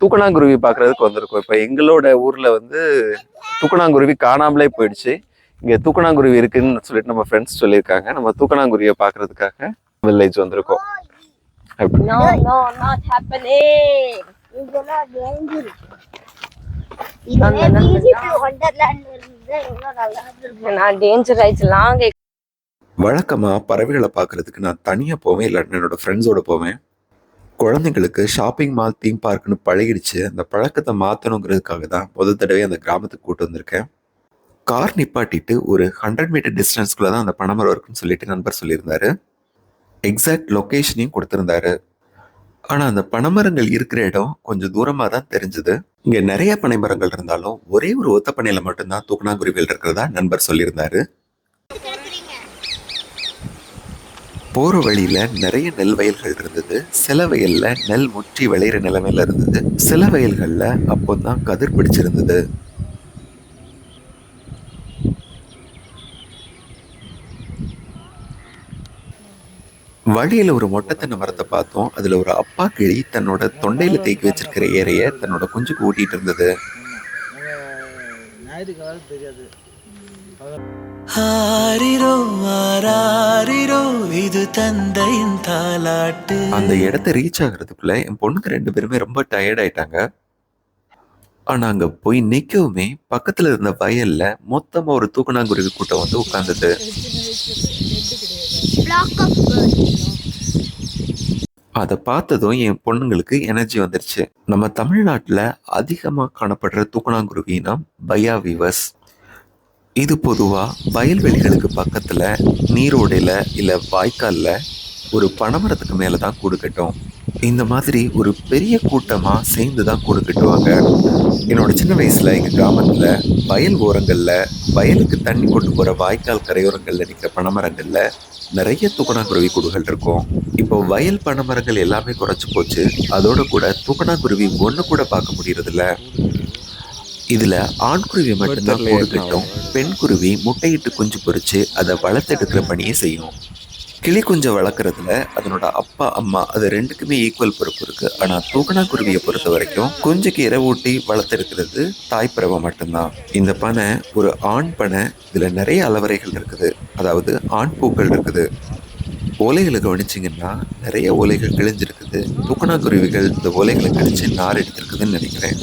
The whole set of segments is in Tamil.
தூக்கணாங்குருவி பார்க்கறதுக்கு வந்திருக்கோம். இப்போ எங்களோட ஊர்ல வந்து தூக்கணாங்குருவி காணாமலே போயிடுச்சு. இங்க தூக்கணாங்குருவி இருக்குன்னு சொல்லிட்டு நம்ம ஃப்ரெண்ட்ஸ் சொல்லியிருக்காங்க. நம்ம தூக்கணாங்குருவியை பார்க்கறதுக்காக வில்லேஜ் வந்திருக்கோம். நான் டேஞ்சர் பறவைகளை பார்க்கறதுக்கு நான் தனியா போவேன். இல்லாட்டி என்னோட ஃப்ரெண்ட்ஸோட போவேன். குழந்தைங்களுக்கு ஷாப்பிங் மால் தீம் பார்க்னு பழகிடுச்சு. அந்த பழக்கத்தை மாற்றணுங்கிறதுக்காக தான் முதல் தடவை அந்த கிராமத்துக்கு கூட்டு வந்திருக்கேன். கார் நிப்பாட்டிட்டு ஒரு ஹண்ட்ரட் மீட்டர் டிஸ்டன்ஸ்குள்ளே தான் அந்த பனைமரம் இருக்குன்னு சொல்லிட்டு நண்பர் சொல்லியிருந்தாரு. எக்ஸாக்ட் லொக்கேஷனையும் கொடுத்துருந்தாரு. ஆனால் அந்த பனைமரங்கள் இருக்கிற இடம் கொஞ்சம் தூரமாக தான் தெரிஞ்சது. இங்கே நிறைய பனைமரங்கள் இருந்தாலும் ஒரே ஒரு ஒத்த பனையில் மட்டும்தான் தூக்கணாங்குருவிகள் இருக்கிறதா நண்பர் சொல்லியிருந்தாரு. போகிற வழியில் நிறைய நெல் வயல்கள் இருந்தது. சில வயலில் நெல் முற்றி விளையிற நிலைமையில இருந்தது. சில வயல்களில் அப்போ தான் கதிர் பிடிச்சிருந்தது. வழியில் ஒரு மொட்டத்தின மரத்தை பார்த்தோம். அதில் ஒரு அப்பா கிளி தன்னோட தொண்டையில் தேக்கி வச்சிருக்கிற ஏரையை தன்னோட குஞ்சுக்கு ஊட்டிகிட்டு இருந்தது. தெரியாது. ஆரிரோ ஆராரிரோ இது தந்தையின் தாலாட்டு அந்த இடத்த ரீச் ஆகுறதுக்குள்ள என் பொண்ணுக்கு ரெண்டு பேருமே ரொம்ப டயர்ட் ஆயிட்டாங்க. ஆனா அங்க போய் நிக்கவுமே பக்கத்துல இருந்த வயல்ல மொத்தமா ஒரு தூக்கணாங்குருவி கூட்டம் வந்து birds. அதை பார்த்ததும் என் பொண்ணுங்களுக்கு எனர்ஜி வந்துருச்சு. நம்ம தமிழ்நாட்டுல அதிகமா காணப்படுற தூக்கணாங்குருவி இனம் பயா வீவர்ஸ் இது பொதுவாக வயல்வெளிகளுக்கு பக்கத்தில் நீரோடையில் இல்லை வாய்க்காலில் ஒரு பனைமரத்துக்கு மேலே தான் கூடு கட்டும். இந்த மாதிரி ஒரு பெரிய கூட்டமாக சேர்ந்து தான் கூடு கட்டுவாங்க. என்னோட சின்ன வயசில் எங்கள் கிராமத்தில் வயல் ஓரங்களில் வயலுக்கு தண்ணி கொண்டு போகிற வாய்க்கால் கரையோரங்களில் நிற்கிற பனைமரங்களில் நிறைய தூக்கணாங்குருவி கூடுகள் இருக்கும். இப்போ வயல் பனைமரங்கள் எல்லாமே குறைச்சி போச்சு. அதோட கூட தூக்கணாங்குருவி ஒன்று கூட பார்க்க முடியறதில்ல. இதுல ஆண் குருவி மட்டும்தான் கூடு கட்டும் பெண் குருவி முட்டையிட்டு குஞ்சு பொரிச்சு அதை வளர்த்தெடுக்கிற பணியை செய்யும். கிளி குஞ்சை வளர்க்குறதுல அதனோட அப்பா அம்மா அது ரெண்டுக்குமே ஈக்குவல் பொறுப்பு இருக்கு. ஆனா தூக்கணாங்குருவியை பொறுத்த வரைக்கும் குஞ்சுக்கு இரவூட்டி வளர்த்தெடுக்கிறது தாய்ப்பறவை மட்டும்தான். இந்த பனை ஒரு ஆண் பனை இதுல நிறைய அளவரைகள் இருக்குது. அதாவது ஆண் பூக்கள் இருக்குது. ஓலைகளை கவனிச்சிங்கன்னா நிறைய ஓலைகள் கிழிஞ்சிருக்குது. தூக்கணாங்குருவிகள் இந்த ஓலைகளை கிழிச்சு நார் எடுத்திருக்குதுன்னு நினைக்கிறேன்.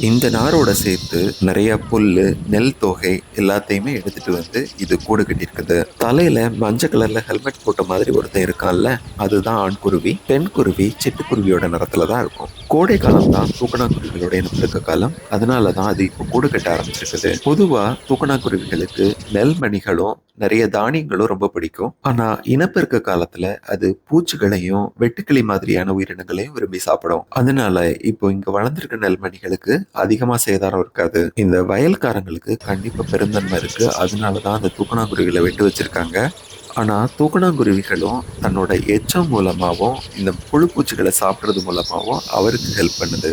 இந்த நாரோட சேர்த்து நிறைய புல்லு நெல் தொகை எல்லாத்தையுமே எடுத்துட்டு வந்து இது கூடு கட்டியிருக்குது. தலையில மஞ்சள் கலர்ல ஹெல்மெட் போட்ட மாதிரி ஒருத்தன் இருக்கான்ல அதுதான் ஆண் குருவி. பெண் குருவி சிட்டுக்குருவியோட நிறத்துல தான் இருக்கும். கோடை காலம் தான் தூக்கணாங்குருவிகளோட இனப்பெருக்க காலம். அதனால தான் அது இப்போ கூடு கட்ட ஆரம்பிச்சிருக்குது. பொதுவாக தூக்கணாங்குருவிகளுக்கு நெல்மணிகளும் நிறைய தானியங்களும் ரொம்ப பிடிக்கும். ஆனால் இனப்பெருக்க காலத்தில் அது பூச்சிகளையும் வெட்டுக்கிளி மாதிரியான உயிரினங்களையும் விரும்பி சாப்பிடும். அதனால இப்போ இங்கே வளர்ந்துருக்க நெல்மணிகளுக்கு அதிகமாக சேதாரம் இருக்காது. இந்த வயல்காரங்களுக்கு கண்டிப்பாக பெருந்தன்மை இருக்குது அதனால தான் அந்த தூக்கணாங்குருவிகளை வெட்டு வச்சிருக்காங்க. ஆனால் தூக்கணாங்குருவிகளும் தன்னோட எச்சம் மூலமாகவும் இந்த புழு பூச்சிகளை சாப்பிட்றது மூலமாகவும் அவருக்கு ஹெல்ப் பண்ணுது.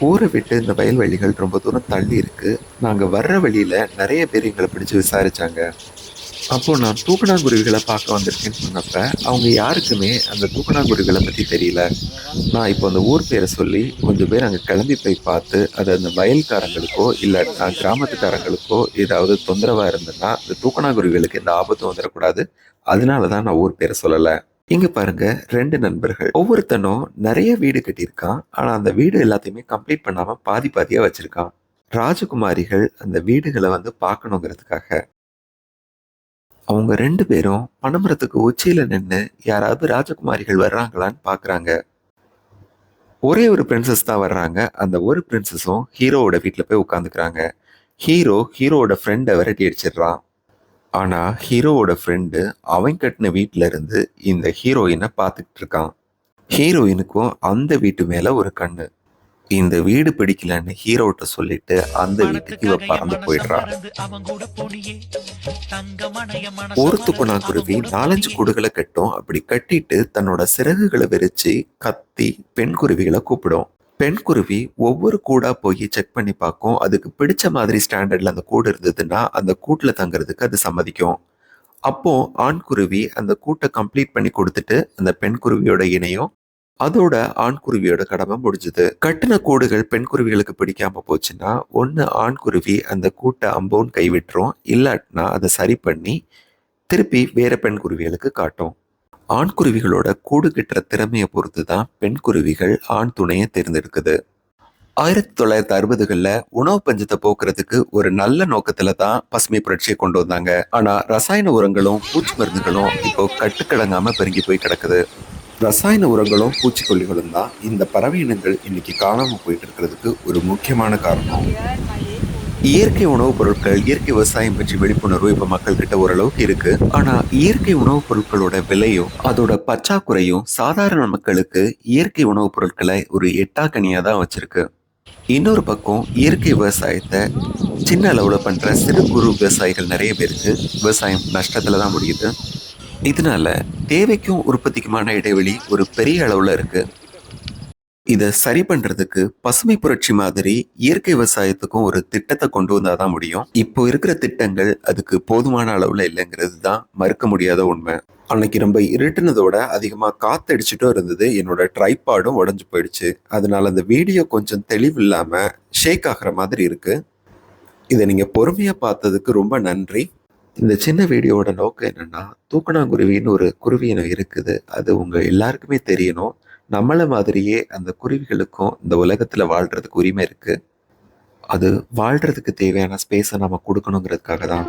ஊரை விட்டு இந்த வயல்வெளிகள் ரொம்ப தூரம் தள்ளி இருக்குது நாங்கள் வர்ற வழியில் நிறைய பேர் எங்களை பிடிச்சு விசாரித்தாங்க அப்போது நான் தூக்கணாங்குருவிகளை பார்க்க வந்திருக்கேன்னு சொன்னப்ப அவங்க யாருக்குமே அந்த தூக்கணாங்குருவிகளை பற்றி தெரியல. நான் இப்போ அந்த ஊர் பேரை சொல்லி கொஞ்சம் பேர் அங்கே கிளம்பி போய் பார்த்து அது அந்த வயல்காரங்களுக்கோ இல்லை கிராமத்துக்காரங்களுக்கோ ஏதாவது தொந்தரவாக இருந்ததுன்னா இந்த தூக்கணாங்குருவிகளுக்கு எந்த ஆபத்தும் வந்துடக்கூடாது அதனால தான் நான் ஊர் பேரை சொல்லலை. இங்க பாருங்க ரெண்டு நண்பர்கள். ஒவ்வொருத்தனும் நிறைய வீடு கட்டியிருக்கான். ஆனா அந்த வீடு எல்லாத்தையுமே கம்ப்ளீட் பண்ணாம பாதி பாதியா வச்சிருக்கான். ராஜகுமாரிகள் அந்த வீடுகளை வந்து பார்க்கணுங்கிறதுக்காக. அவங்க ரெண்டு பேரும் பனைமரத்துக்கு உச்சியில் நின்று யாராவது ராஜகுமாரிகள் வர்றாங்களான்னு பார்க்குறாங்க ஒரே ஒரு பிரின்சஸ் தான் வர்றாங்க. அந்த ஒரு பிரின்சஸும் ஹீரோவோட வீட்டில் போய் உட்காந்துக்கிறாங்க. ஹீரோ ஹீரோவோட ஃப்ரெண்டை விரட்டி அடிச்சிடுறான். ஆனால் ஹீரோவோட ஃப்ரெண்டு அவன் கட்டின வீட்டில் இருந்து இந்த ஹீரோயினை பார்த்துக்கிட்டு இருக்கான். ஹீரோயினுக்கும் அந்த வீட்டு மேலே ஒரு கண்ணு. இந்த வீடு பிடிக்கலன்னு ஹீரோட்ட சொல்லிட்டு அந்த வீட்டுக்கு இவ பறந்து போயிடுறா. ஒரு துக்குனாக்குருவி நாலஞ்சு கூடுகளை கட்டும். அப்படி கட்டிட்டு தன்னோட சிறகுகளை விரிச்சு கத்தி பெண் குருவிகளை கூப்பிடும். பெண் குருவி ஒவ்வொரு கூடா போய் செக் பண்ணி பார்க்கும். அதுக்கு பிடிச்ச மாதிரி ஸ்டாண்டர்ட்ல அந்த கூடு இருந்ததுன்னா அந்த கூட்டுல தங்குறதுக்கு அது சம்மதிக்கும். அப்போ ஆண் குருவி அந்த கூட்டை கம்ப்ளீட் பண்ணி கொடுத்துட்டு அந்த பெண் குருவியோட இணையும் அதோட ஆண் குருவியோட கடமை முடிஞ்சது. கட்டின கூடுகள் பெண் குருவிகளுக்கு பிடிக்காம போச்சுன்னா ஒன்று ஆண்குருவி அந்த கூட்டை அம்போன்னு கைவிட்டுரும் இல்லாட்டினா அதை சரி பண்ணி திருப்பி வேற பெண் குருவிகளுக்கு காட்டும். ஆண்குருவிகளோட கூடு கட்டுற திறமையை பொறுத்து தான் பெண் குருவிகள் ஆண் துணையை தேர்ந்தெடுக்குது. ஆயிரத்தி தொள்ளாயிரத்தி அறுபதுகளில் உணவு பஞ்சத்தை போக்குறதுக்கு ஒரு நல்ல நோக்கத்துல தான் பசுமை புரட்சியை கொண்டு வந்தாங்க. ஆனா ரசாயன உரங்களும் பூச்சி மருந்துகளும் இப்போ கட்டுக்கடங்காம பெருங்கி போய் கிடக்குது. ரசாயன உரங்களும் பூச்சிக்கொல்லிகளும் தான் இந்த பறவை இனங்கள் இன்னைக்கு காணாமல் போயிட்டு இருக்கிறதுக்கு ஒரு முக்கியமான காரணம். இயற்கை உணவுப் பொருட்கள் இயற்கை விவசாயம் பற்றி விழிப்புணர்வு இப்போ மக்கள்கிட்ட ஓரளவுக்கு இருக்கு. ஆனா இயற்கை உணவுப் பொருட்களோட விலையும் அதோட பற்றாக்குறையும் சாதாரண மக்களுக்கு இயற்கை உணவுப் பொருட்களை ஒரு எட்டாக்கனியாக தான் வச்சிருக்கு. இன்னொரு பக்கம் இயற்கை விவசாயத்தை சின்ன அளவில் பண்ணுற சிறு குறு விவசாயிகள் நிறைய பேருக்கு விவசாயம் நஷ்டத்தில் தான் முடியுது. இதனால தேவைக்கும் உற்பத்திக்குமான இடைவெளி ஒரு பெரிய அளவில் இருக்கு. இதை சரி பண்றதுக்கு பசுமை புரட்சி மாதிரி இயற்கை விவசாயத்துக்கும் ஒரு திட்டத்தை கொண்டு வந்தால் தான் முடியும். இப்போ இருக்கிற திட்டங்கள் அதுக்கு போதுமான அளவில் இல்லைங்கிறது தான் மறுக்க முடியாத உண்மை. அன்னைக்கு ரொம்ப இருட்டுனதோட அதிகமாக காத்தடிச்சுட்டும் இருந்தது. என்னோட ட்ரைபாடும் உடஞ்சு போயிடுச்சு. அதனால அந்த வீடியோ கொஞ்சம் தெளிவில்லாம ஷேக் ஆகிற மாதிரி இருக்கு. இதை நீங்கள் பொறுமையாக பார்த்ததுக்கு ரொம்ப நன்றி. இந்த சின்ன வீடியோவோட நோக்கம் என்னன்னா தூக்கணாங்குருவின்னு ஒரு குருவி இனம் இருக்குது. அது உங்கள் எல்லாருக்குமே தெரியணும். நம்மளை மாதிரியே அந்த குருவிகளுக்கும் இந்த உலகத்தில் வாழ்கிறதுக்கு உரிமை இருக்குது அது வாழ்கிறதுக்கு தேவையான ஸ்பேஸை நம்ம கொடுக்கணுங்கிறதுக்காக தான்.